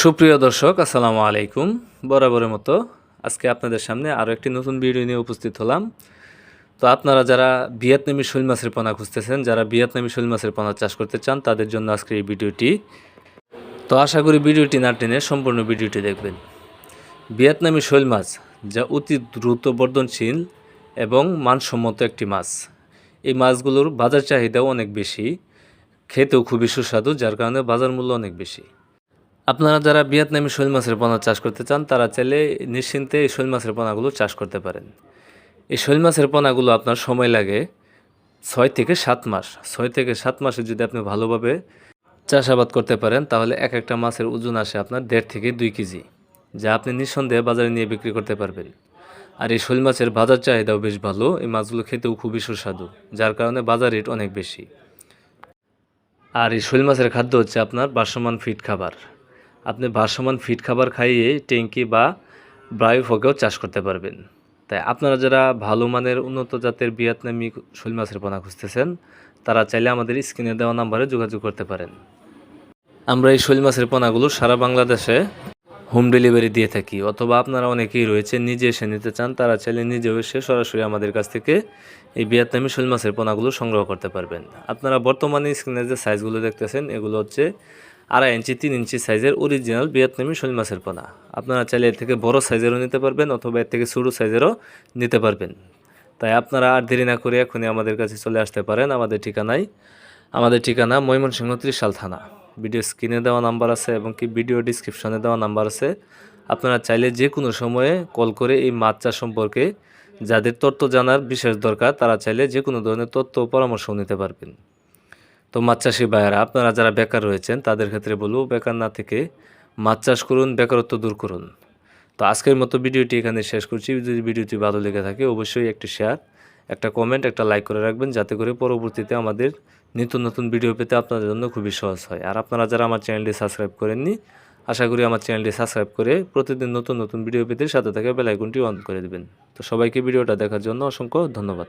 সুপ্রিয় দর্শক, আসসালামু আলাইকুম। বরাবরের মতো আজকে আপনাদের সামনে আরও একটি নতুন ভিডিও নিয়ে উপস্থিত হলাম। তো আপনারা যারা ভিয়েতনামি শৈল মাছের পোনা খুঁজতেছেন, যারা ভিয়েতনামি শৈল মাছের পোনা চাষ করতে চান, তাদের জন্য আজকের এই ভিডিওটি। তো আশা করি ভিডিওটি না টেনে সম্পূর্ণ ভিডিওটি দেখবেন। ভিয়েতনামি শৈল মাছ, যা অতি দ্রুত বর্ধনশীল এবং মানসম্মত একটি মাছ। এই মাছগুলোর বাজার চাহিদাও অনেক বেশি, খেতেও খুবই সুস্বাদু, যার কারণে বাজার মূল্য অনেক বেশি। আপনারা যারা ভিয়েতনামি শৈল মাছের পোনা চাষ করতে চান, তারা চাইলে নিশ্চিন্তে এই শৈল মাছের পোনাগুলো চাষ করতে পারেন। এই শৈল মাছের পোনাগুলো আপনার সময় লাগে ছয় থেকে সাত মাস। ছয় থেকে সাত মাসে যদি আপনি ভালোভাবে চাষাবাদ করতে পারেন, তাহলে এক একটা মাছের ওজন আসে আপনার দেড় থেকে দুই কেজি, যা আপনি নিঃসন্দেহে বাজারে নিয়ে বিক্রি করতে পারবেন। আর এই শৈল মাছের বাজার চাহিদাও বেশ ভালো, এই মাছগুলো খেতেও খুবই সুস্বাদু, যার কারণে বাজার রেট অনেক বেশি। আর এই শৈল মাছের খাদ্য হচ্ছে আপনার বাসমান ফিট খাবার। আপনি বাসমান ফিট খাবার খাইয়ে ট্যাঙ্কি বা ব্রায়োফকেও চাষ করতে পারবেন। তাই আপনারা যারা ভালো মানের উন্নত জাতের ভিয়েতনামি শৈল মাছের পোনা খুঁজতেছেন, তারা চাইলে আমাদের স্ক্রিনে দেওয়া নাম্বারে যোগাযোগ করতে পারেন। আমরা এই শৈল মাছের পোনাগুলো সারা বাংলাদেশে হোম ডেলিভারি দিয়ে থাকি, অথবা আপনারা অনেকেই রয়েছে, নিজে এসে নিতে চান, তারা চাইলে নিজেও এসে সরাসরি আমাদের কাছ থেকে এই ভিয়েতনামি শৈল মাছের পোনাগুলো সংগ্রহ করতে পারবেন। আপনারা বর্তমানে স্ক্রিনে যে সাইজগুলো দেখতেছেন, এগুলো হচ্ছে আড়াই ইঞ্চি, তিন ইঞ্চি সাইজের অরিজিনাল ভিয়েতনামি শোল মাছের পোনা। আপনারা চাইলে এর থেকে বড় সাইজেরও নিতে পারবেন অথবা এর থেকে ছোটো সাইজেরও নিতে পারবেন। তাই আপনারা আর দেরি না করে এখনই আমাদের কাছে চলে আসতে পারেন। আমাদের ঠিকানায়, আমাদের ঠিকানা ময়মনসিংহ ত্রিশাল থানা। ভিডিও স্ক্রিনে দেওয়া নাম্বার আছে এবং কি ভিডিও ডিসক্রিপশনে দেওয়া নাম্বার আছে। আপনারা চাইলে যে কোনো সময়ে কল করে এই মাছ চাষ সম্পর্কে যাদের তথ্য জানার বিশেষ দরকার, তারা চাইলে যে কোনো ধরনের তথ্য পরামর্শ নিতে পারবেন। তো মাছ চাষি ভাইয়েরা, আপনারা যারা বেকার রয়েছেন, তাদের ক্ষেত্রে বলব, বেকার না থেকে মাছ চাষ করুন, বেকারত্ব দূর করুন। তো আজকের মতো ভিডিওটি এখানে শেষ করছি। যদি ভিডিওটি ভালো লেগে থাকে, অবশ্যই একটি শেয়ার একটা কমেন্ট একটা লাইক করে রাখবেন, যাতে করে পরবর্তীতে আমাদের নিত্য নতুন ভিডিও পেতে আপনাদের জন্য খুবই সহজ হয়। আর আপনারা যারা আমার চ্যানেলটি সাবস্ক্রাইব করেননি, আশা করি আমার চ্যানেলটি সাবস্ক্রাইব করে প্রতিদিন নতুন নতুন ভিডিও পেতে সাথে থেকে বেলাইকনটি অন করে দেবেন। তো সবাইকে ভিডিওটা দেখার জন্য অসংখ্য ধন্যবাদ।